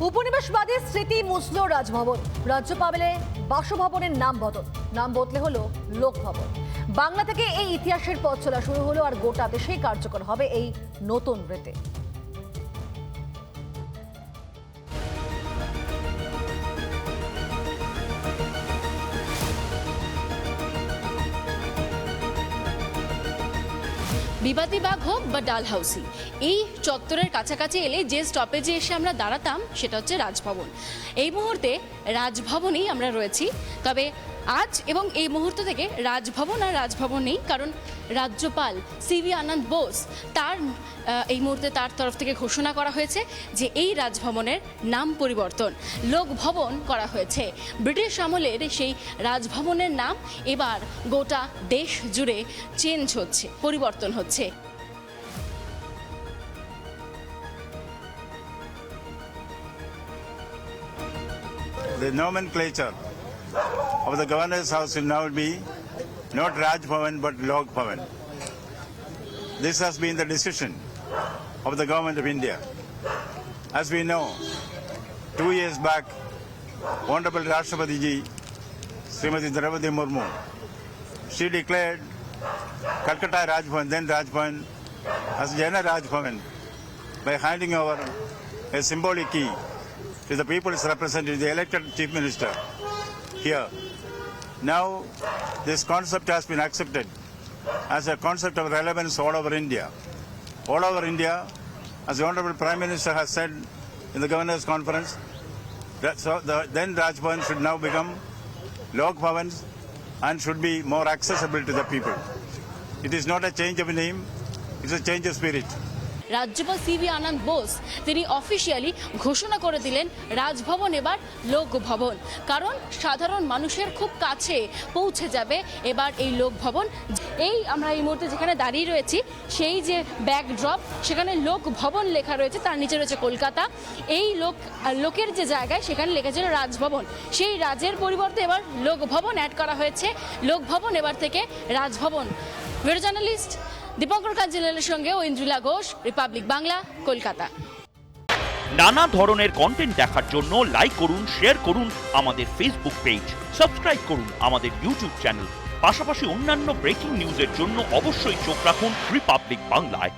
উপনিবেশবাদী স্মৃতি মুসল রাজভবন। রাজ্য পাবলে বাসভবনের নাম বদল। নাম বদলে হলো লোকভবন। বাংলা থেকে এই ইতিহাসের পথ চলা শুরু হলো আর গোটা দেশেই কার্যকর হবে এই নতুন রীতি। বিবাদী বাগ হোক বা ডালহাউসি, এই চত্বরের কাছাকাছি এলে যে স্টপেজে এসে আমরা দাঁড়াতাম সেটা হচ্ছে রাজভবন। এই মুহূর্তে রাজভবনেই আমরা রয়েছি। তবে আজ এবং এই মুহূর্ত থেকে রাজভবন আর রাজভবন নেই, কারণ রাজ্যপাল সিভি আনন্দ বোস তার এই মুহূর্তে তার তরফ থেকে ঘোষণা করা হয়েছে যে এই রাজভবনের নাম পরিবর্তন লোকভবন করা হয়েছে। ব্রিটিশ আমলের সেই রাজভবনের নাম এবার গোটা দেশ জুড়ে চেঞ্জ হচ্ছে, পরিবর্তন হচ্ছে। The nomenclature. Of the governor's house will now be not Raj Bhavan but Log Bhavan. This has been the decision of the government of India. As we know, two years back, Honorable Rashtrapati ji, Srimati Draupadi Murmu, she declared Calcutta Raj Bhavan, then Raj Bhavan, as Jana Raj Bhavan by handing over a symbolic key to the people's representative, the elected chief minister here. Now, this concept has been accepted as a concept of relevance all over India. All over India, as the Honorable Prime Minister has said in the Governors' Conference, that so the, then Raj Bhavan should now become Lok Bhavans and should be more accessible to the people. It is not a change of name, it's a change of spirit. রাজ্যপাল CV Ananda Bose, তিনি officially ঘোষণা করে দিলেন রাজভবন এবার লোকভবন। কারণ সাধারণ মানুষের খুব কাছে পৌঁছে যাবে এবার এই লোকভবন। এই আমরা এই মুহূর্তে যেখানে দাঁড়িয়ে রয়েছি, সেই যে ব্যাকড্রপ সেখানে লোকভবন লেখা রয়েছে, তার নিচে রয়েছে কলকাতা। এই লোক, লোকের যে জায়গায়, সেখানে লেখা ছিল রাজভবন। সেই রাজের পরিবর্তে এবার লোকভবন অ্যাড করা হয়েছে। লোকভবন এবার থেকে রাজভবন। ভিডিও জার্নালিস্ট দীপঙ্কর কাঞ্জিলালের সঙ্গে ঐন্দ্রিলা ঘোষ, রিপাবলিক বাংলা, কলকাতা। নানা ধরনের কন্টেন্ট দেখার জন্য লাইক করুন শেয়ার করুন আমাদের ফেসবুক পেজ সাবস্ক্রাইব করুন আমাদের ইউটিউব চ্যানেল পাশাপাশি অন্যান্য ব্রেকিং নিউজের জন্য অবশ্যই চোখ রাখুন রিপাবলিক বাংলায়